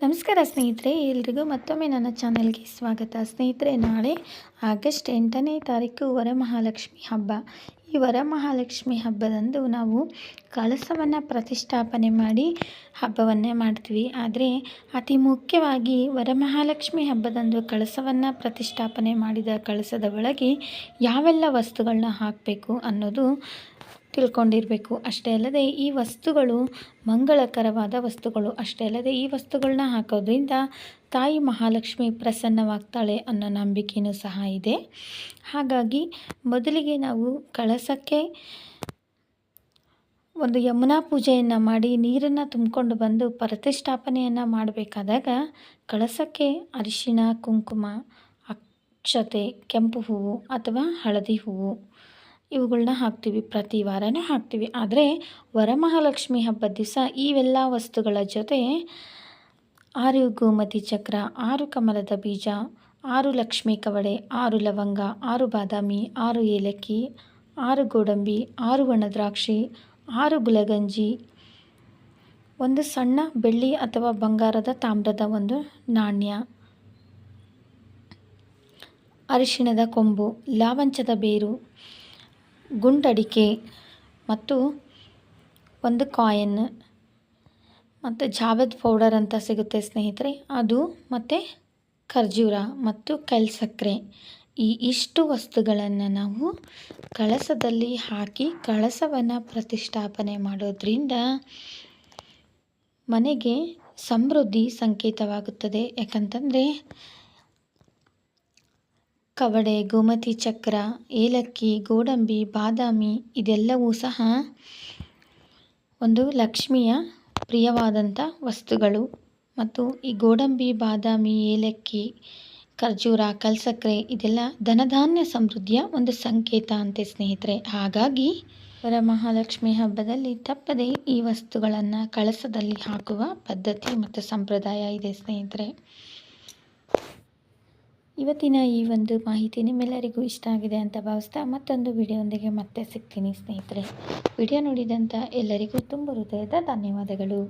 ನಮಸ್ಕಾರ ಸ್ನೇಹಿತರೆ, ಎಲ್ರಿಗೂ ಮತ್ತೊಮ್ಮೆ ನನ್ನ ಚಾನೆಲ್ಗೆ ಸ್ವಾಗತ. ಸ್ನೇಹಿತರೆ, ನಾಳೆ ಆಗಸ್ಟ್ ಎಂಟನೇ ತಾರೀಕು ವರಮಹಾಲಕ್ಷ್ಮಿ ಹಬ್ಬ. ಈ ವರಮಹಾಲಕ್ಷ್ಮಿ ಹಬ್ಬದಂದು ನಾವು ಕಳಸವನ್ನು ಪ್ರತಿಷ್ಠಾಪನೆ ಮಾಡಿ ಹಬ್ಬವನ್ನೇ ಮಾಡ್ತೀವಿ. ಆದರೆ, ಅತಿ ಮುಖ್ಯವಾಗಿ ವರಮಹಾಲಕ್ಷ್ಮಿ ಹಬ್ಬದಂದು ಕಳಸವನ್ನು ಪ್ರತಿಷ್ಠಾಪನೆ ಮಾಡಿದ ಕಳಸದ ಒಳಗೆ ಯಾವೆಲ್ಲ ವಸ್ತುಗಳನ್ನ ಹಾಕಬೇಕು ಅನ್ನೋದು ತಿಳ್ಕೊಂಡಿರಬೇಕು. ಅಷ್ಟೇ ಅಲ್ಲದೆ ಈ ವಸ್ತುಗಳು ಮಂಗಳಕರವಾದ ವಸ್ತುಗಳು. ಅಷ್ಟೇ ಅಲ್ಲದೆ ಈ ವಸ್ತುಗಳನ್ನ ಹಾಕೋದ್ರಿಂದ ತಾಯಿ ಮಹಾಲಕ್ಷ್ಮಿ ಪ್ರಸನ್ನವಾಗ್ತಾಳೆ ಅನ್ನೋ ನಂಬಿಕೆಯೂ ಸಹ ಇದೆ. ಹಾಗಾಗಿ ಮೊದಲಿಗೆ ನಾವು ಕಳಸಕ್ಕೆ ಒಂದು ಯಮುನಾ ಪೂಜೆಯನ್ನು ಮಾಡಿ ನೀರನ್ನು ತುಂಬಿಕೊಂಡು ಬಂದು ಪ್ರತಿಷ್ಠಾಪನೆಯನ್ನು ಮಾಡಬೇಕಾದಾಗ ಕಳಸಕ್ಕೆ ಅರಿಶಿಣ, ಕುಂಕುಮ, ಅಕ್ಷತೆ, ಕೆಂಪು ಹೂವು ಅಥವಾ ಹಳದಿ ಹೂವು ಇವುಗಳನ್ನ ಹಾಕ್ತೀವಿ, ಪ್ರತಿ ವಾರನೂ ಹಾಕ್ತೀವಿ. ಆದರೆ ವರಮಹಾಲಕ್ಷ್ಮಿ ಹಬ್ಬದ ದಿವಸ ಇವೆಲ್ಲ ವಸ್ತುಗಳ ಜೊತೆ ಆರು ಗೋಮತಿ ಚಕ್ರ, ಆರು ಕಮಲದ ಬೀಜ, ಆರು ಲಕ್ಷ್ಮಿ ಕವಡೆ, ಆರು ಲವಂಗ, ಆರು ಬಾದಾಮಿ, ಆರು ಏಲಕ್ಕಿ, ಆರು ಗೋಡಂಬಿ, ಆರು ಒಣದ್ರಾಕ್ಷಿ ಆರು ಗುಲಗಂಜಿ, ಒಂದು ಸಣ್ಣ ಬೆಳ್ಳಿ ಅಥವಾ ಬಂಗಾರದ ತಾಮ್ರದ ಒಂದು ನಾಣ್ಯ, ಅರಿಶಿಣದ ಕೊಂಬು, ಲಾವಂಚದ ಬೇರು ಗುಂಡಡಿಕೆ ಮತ್ತು ಒಂದು ಕಾಯನ್ ಮತ್ತು ಜಾವದ್ ಪೌಡರ್ ಅಂತ ಸಿಗುತ್ತೆ ಸ್ನೇಹಿತರೆ. ಅದು ಮತ್ತು ಖರ್ಜೂರ ಮತ್ತು ಕಲ್ಸಕ್ಕರೆ ಈ ಇಷ್ಟು ವಸ್ತುಗಳನ್ನು ನಾವು ಕಳಸದಲ್ಲಿ ಹಾಕಿ ಕಳಸವನ್ನು ಪ್ರತಿಷ್ಠಾಪನೆ ಮಾಡೋದ್ರಿಂದ ಮನೆಗೆ ಸಮೃದ್ಧಿ ಸಂಕೇತವಾಗುತ್ತದೆ. ಯಾಕಂತಂದರೆ ಕವಡೆ, ಗೋಮತಿ ಚಕ್ರ, ಏಲಕ್ಕಿ, ಗೋಡಂಬಿ, ಬಾದಾಮಿ ಇದೆಲ್ಲವೂ ಸಹ ಒಂದು ಲಕ್ಷ್ಮಿಯ ಪ್ರಿಯವಾದಂಥ ವಸ್ತುಗಳು. ಮತ್ತು ಈ ಗೋಡಂಬಿ, ಬಾದಾಮಿ, ಏಲಕ್ಕಿ, ಖರ್ಜೂರ ಕಲ್ಸಕ್ಕರೆ ಇದೆಲ್ಲ ಧನಧಾನ್ಯ ಸಮೃದ್ಧಿಯ ಒಂದು ಸಂಕೇತ ಅಂತೆ ಸ್ನೇಹಿತರೆ. ಹಾಗಾಗಿ ವರಮಹಾಲಕ್ಷ್ಮಿ ಹಬ್ಬದಲ್ಲಿ ತಪ್ಪದೇ ಈ ವಸ್ತುಗಳನ್ನು ಕಳಸದಲ್ಲಿ ಹಾಕುವ ಪದ್ಧತಿ ಮತ್ತು ಸಂಪ್ರದಾಯ ಇದೆ ಸ್ನೇಹಿತರೆ. ಇವತ್ತಿನ ಈ ಒಂದು ಮಾಹಿತಿ ನಿಮ್ಮೆಲ್ಲರಿಗೂ ಇಷ್ಟ ಆಗಿದೆ ಅಂತ ಭಾವಿಸ್ತಾ ಮತ್ತೊಂದು ವಿಡಿಯೋದೊಂದಿಗೆ ಮತ್ತೆ ಸಿಗ್ತೀನಿ ಸ್ನೇಹಿತರೆ. ವಿಡಿಯೋ ನೋಡಿದಂಥ ಎಲ್ಲರಿಗೂ ತುಂಬ ಹೃದಯದ ಧನ್ಯವಾದಗಳು.